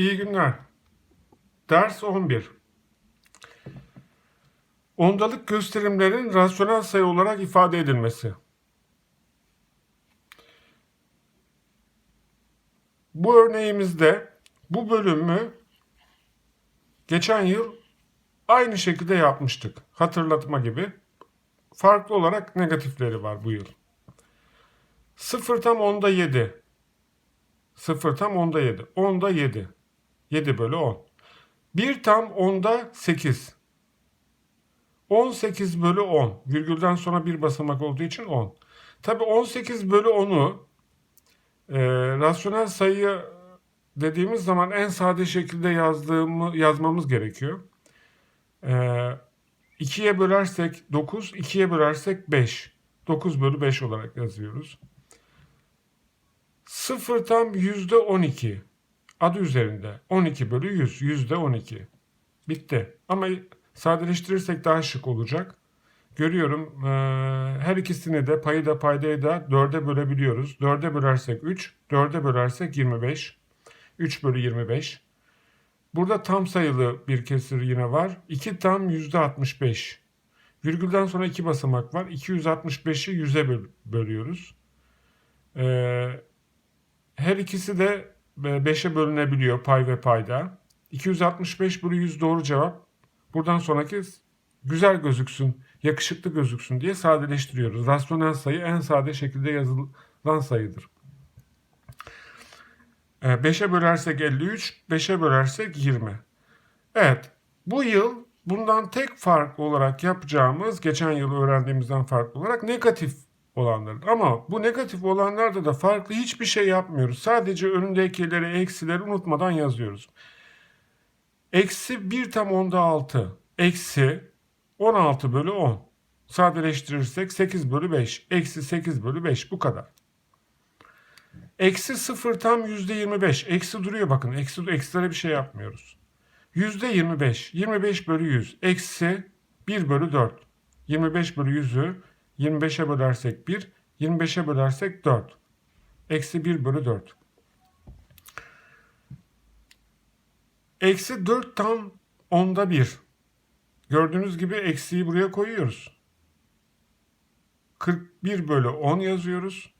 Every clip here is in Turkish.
İyi günler. Ders 11. Ondalık gösterimlerin rasyonel sayı olarak ifade edilmesi. Bu örneğimizde bu bölümü geçen yıl aynı şekilde yapmıştık. Hatırlatma gibi. Farklı olarak negatifleri var bu yıl. 0 tam onda 7. 0 tam onda 7. Onda 7. 7 bölü 10. 1 tam onda 8. 18 bölü 10. Virgülden sonra bir basamak olduğu için 10. Tabi 18 bölü 10'u e, rasyonel sayı dediğimiz zaman en sade şekilde yazdığımı yazmamız gerekiyor. E, 2'ye bölersek 9, 2'ye bölersek 5. 9 bölü 5 olarak yazıyoruz. 0 tam yüzde 12. Adı üzerinde. 12 bölü 100. Yüzde 12. Bitti. Ama sadeleştirirsek daha şık olacak. Görüyorum eee, her ikisini de payı da paydayı da 4'e bölebiliyoruz. 4'e bölersek 3, 4'e bölersek 25. 3 bölü 25. Burada tam sayılı bir kesir yine var. 2 tam yüzde 65. Virgülden sonra iki basamak var. 265'i 100'e böl- bölüyoruz. Eee her ikisi de 5'e bölünebiliyor pay ve payda. 265 bölü 100 doğru cevap. Buradan sonraki güzel gözüksün, yakışıklı gözüksün diye sadeleştiriyoruz. Rasyonel sayı en sade şekilde yazılan sayıdır. 5'e bölersek 53, 5'e bölersek 20. Evet, bu yıl bundan tek farklı olarak yapacağımız, geçen yıl öğrendiğimizden farklı olarak negatif olanlar. Ama bu negatif olanlarda da farklı hiçbir şey yapmıyoruz. Sadece önündekileri, eksileri unutmadan yazıyoruz. Eksi 1 tam onda 6. Eksi 16 bölü 10. Sadeleştirirsek 8 bölü 5. Eksi 8 bölü 5. Bu kadar. Eksi 0 tam yüzde 25. Eksi duruyor bakın. Eksi, eksilere bir şey yapmıyoruz. Yüzde 25. 25 bölü 100. Eksi 1 bölü 4. 25 bölü 100'ü 25'e bölersek 1, 25'e bölersek 4. Eksi 1 bölü 4. Eksi 4 tam onda 1. Gördüğünüz gibi eksiği buraya koyuyoruz. 41 bölü 10 yazıyoruz.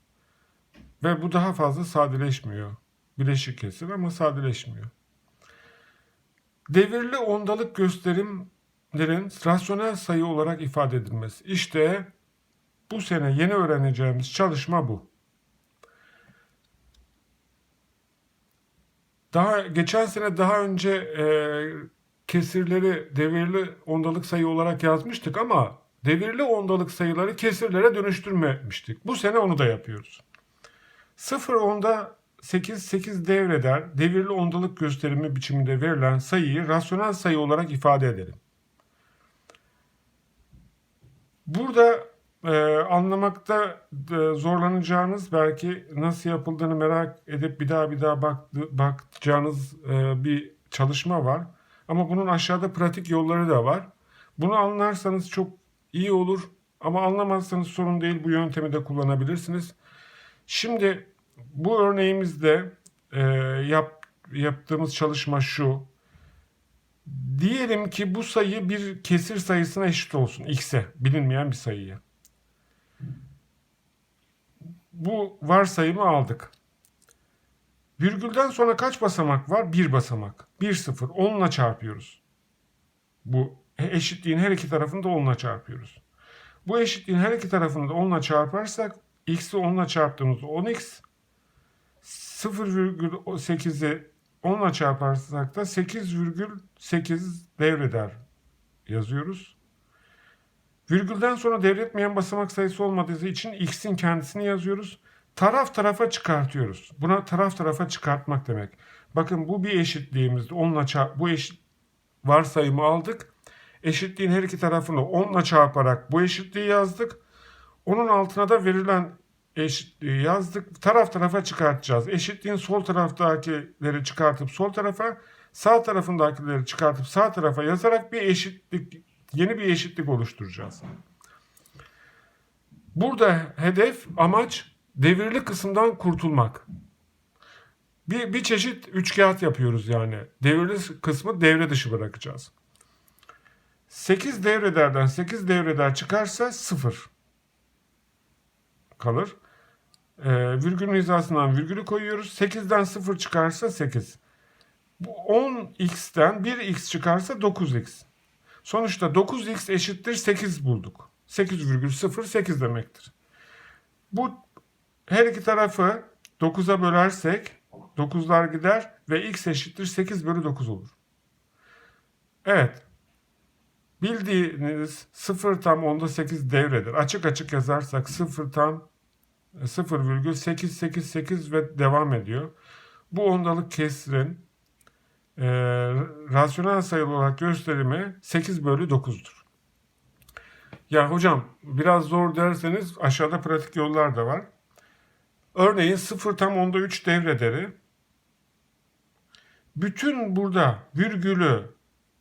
Ve bu daha fazla sadeleşmiyor. Bileşik kesir ama sadeleşmiyor. Devirli ondalık gösterimlerin rasyonel sayı olarak ifade edilmesi. İşte bu sene yeni öğreneceğimiz çalışma bu. Daha geçen sene daha önce e, kesirleri devirli ondalık sayı olarak yazmıştık ama devirli ondalık sayıları kesirlere dönüştürmemiştik. Bu sene onu da yapıyoruz. 0 onda 8 8 devreder devirli ondalık gösterimi biçiminde verilen sayıyı rasyonel sayı olarak ifade edelim. Burada e, anlamakta e, zorlanacağınız belki nasıl yapıldığını merak edip bir daha bir daha bak, bakacağınız e, bir çalışma var. Ama bunun aşağıda pratik yolları da var. Bunu anlarsanız çok iyi olur ama anlamazsanız sorun değil bu yöntemi de kullanabilirsiniz. Şimdi bu örneğimizde e, yap, yaptığımız çalışma şu. Diyelim ki bu sayı bir kesir sayısına eşit olsun. X'e bilinmeyen bir sayıya. Bu varsayımı aldık. Virgülden sonra kaç basamak var? Bir basamak. 1 0. 10'la çarpıyoruz. Bu eşitliğin her iki tarafını da 10'la çarpıyoruz. Bu eşitliğin her iki tarafını da 10'la çarparsak x'i 10'la çarptığımızda 10x 0,8'i 10'la çarparsak da 8,8 devreder yazıyoruz. Virgülden sonra devretmeyen basamak sayısı olmadığı için x'in kendisini yazıyoruz. Taraf tarafa çıkartıyoruz. Buna taraf tarafa çıkartmak demek. Bakın bu bir eşitliğimizde onunla çarp bu eşit varsayımı aldık. Eşitliğin her iki tarafını onla çarparak bu eşitliği yazdık. Onun altına da verilen eşitliği yazdık. Taraf tarafa çıkartacağız. Eşitliğin sol taraftakileri çıkartıp sol tarafa, sağ tarafındakileri çıkartıp sağ tarafa yazarak bir eşitlik, yeni bir eşitlik oluşturacağız. Burada hedef, amaç devirli kısımdan kurtulmak. Bir, bir çeşit üçkağıt yapıyoruz yani. Devirli kısmı devre dışı bırakacağız. 8 devrelerden 8 devreler çıkarsa 0 kalır. Ee, virgülün hizasından virgülü koyuyoruz. 8'den 0 çıkarsa 8. Bu 10x'ten 1x çıkarsa 9x. Sonuçta 9x eşittir 8 bulduk. 8,08 demektir. Bu her iki tarafı 9'a bölersek 9'lar gider ve x eşittir 8 bölü 9 olur. Evet. Bildiğiniz 0 tam onda 8 devredir. Açık açık yazarsak 0 tam 0,888 ve devam ediyor. Bu ondalık kesrin e, rasyonel sayı olarak gösterimi 8 bölü 9'dur. Ya hocam biraz zor derseniz aşağıda pratik yollar da var. Örneğin 0 tam onda 3 devreleri bütün burada virgülü,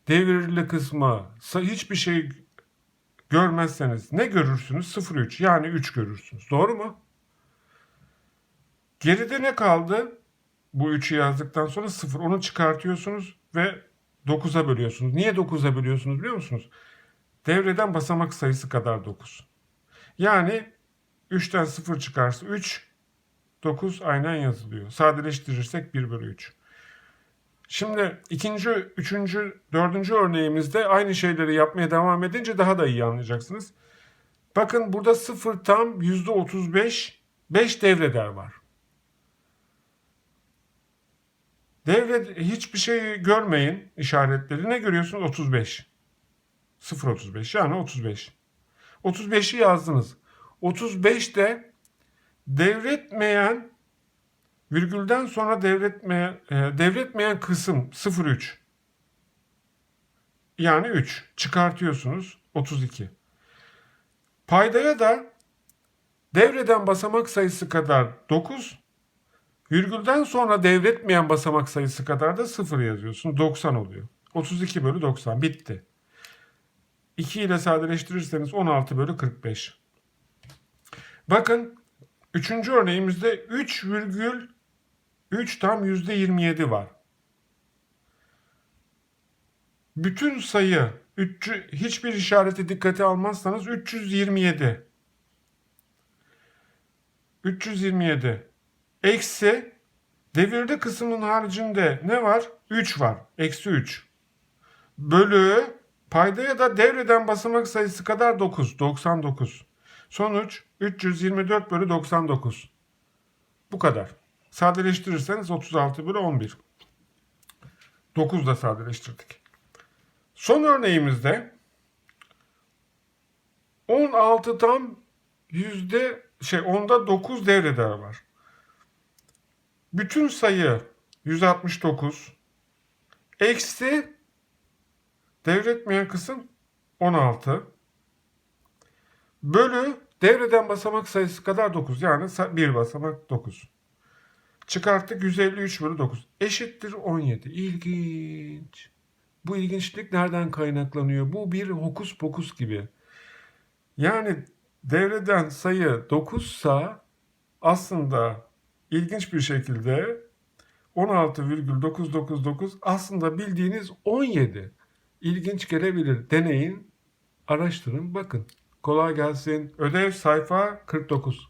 devirli kısmı, hiçbir şey görmezseniz ne görürsünüz? 0,3 yani 3 görürsünüz. Doğru mu? Geride ne kaldı? Bu 3'ü yazdıktan sonra 0. Onu çıkartıyorsunuz ve 9'a bölüyorsunuz. Niye 9'a bölüyorsunuz biliyor musunuz? Devreden basamak sayısı kadar 9. Yani 3'ten 0 çıkarsa 3, 9 aynen yazılıyor. Sadeleştirirsek 1 bölü 3. Şimdi ikinci, üçüncü, dördüncü örneğimizde aynı şeyleri yapmaya devam edince daha da iyi anlayacaksınız. Bakın burada 0 tam %35, 5 devreler var. Devre hiçbir şey görmeyin işaretleri. Ne görüyorsunuz? 35. 0.35 yani 35. 35'i yazdınız. 35 de devretmeyen virgülden sonra devretmeyen devretmeyen kısım 0.3. Yani 3 çıkartıyorsunuz 32. Paydaya da devreden basamak sayısı kadar 9, virgülden sonra devretmeyen basamak sayısı kadar da 0 yazıyorsunuz. 90 oluyor. 32 bölü 90 bitti. 2 ile sadeleştirirseniz 16 bölü 45. Bakın üçüncü örneğimizde 3 virgül 3 tam yüzde 27 var. Bütün sayı 300, hiçbir işareti dikkate almazsanız 327. 327. Eksi devirde kısmının haricinde ne var? 3 var. Eksi 3. Bölü paydaya da devreden basamak sayısı kadar 9. 99. Sonuç 324 bölü 99. Bu kadar. Sadeleştirirseniz 36 bölü 11. 9 da sadeleştirdik. Son örneğimizde 16 tam yüzde şey onda 9 devreler var. Bütün sayı 169 eksi devretmeyen kısım 16 bölü devreden basamak sayısı kadar 9 yani bir basamak 9. Çıkarttık 153 bölü 9 eşittir 17. İlginç. Bu ilginçlik nereden kaynaklanıyor? Bu bir hokus pokus gibi. Yani devreden sayı 9 sa aslında ilginç bir şekilde 16,999 aslında bildiğiniz 17. İlginç gelebilir. Deneyin, araştırın, bakın. Kolay gelsin. Ödev sayfa 49.